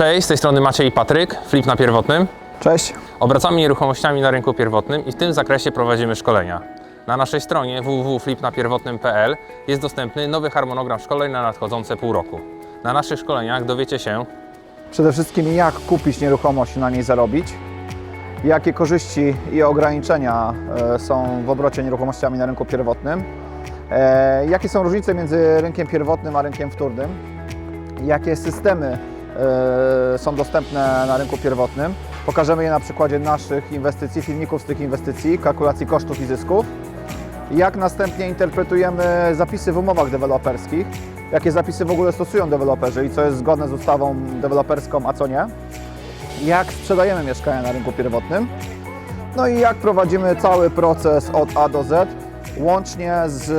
Cześć, z tej strony Maciej i Patryk, Flip na pierwotnym. Cześć. Obracamy nieruchomościami na rynku pierwotnym i w tym zakresie prowadzimy szkolenia. Na naszej stronie www.flipnapierwotnym.pl jest dostępny nowy harmonogram szkoleń na nadchodzące pół roku. Na naszych szkoleniach dowiecie się, Przede wszystkim jak kupić nieruchomość i na niej zarobić, jakie korzyści i ograniczenia e, są w obrocie nieruchomościami na rynku pierwotnym, e, jakie są różnice między rynkiem pierwotnym a rynkiem wtórnym, jakie systemy są dostępne na rynku pierwotnym. Pokażemy je na przykładzie naszych inwestycji, filmików z tych inwestycji, kalkulacji kosztów i zysków. Jak następnie interpretujemy zapisy w umowach deweloperskich, jakie zapisy w ogóle stosują deweloperzy i co jest zgodne z ustawą deweloperską, a co nie. Jak sprzedajemy mieszkania na rynku pierwotnym. No i jak prowadzimy cały proces od A do Z, łącznie z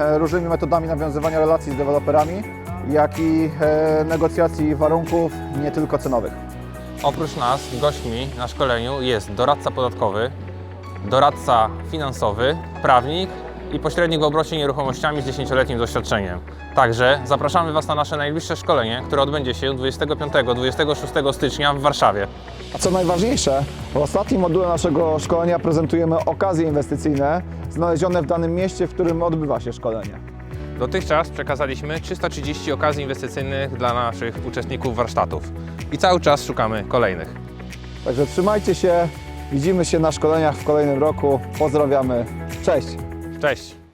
e, różnymi metodami nawiązywania relacji z deweloperami, jak i e, negocjacji warunków nie tylko cenowych. oprócz nas gośćmi na szkoleniu jest doradca podatkowy, doradca finansowy, prawnik i pośrednik w obrocie nieruchomościami z 10-letnim doświadczeniem. Także zapraszamy Was na nasze najbliższe szkolenie, które odbędzie się 25-26 stycznia w Warszawie. A co najważniejsze, w ostatnim module naszego szkolenia prezentujemy okazje inwestycyjne znalezione w danym mieście, w którym odbywa się szkolenie. Dotychczas przekazaliśmy 330 okazji inwestycyjnych dla naszych uczestników warsztatów i cały czas szukamy kolejnych. Także trzymajcie się, widzimy się na szkoleniach w kolejnym roku. Pozdrawiamy, cześć! Cześć!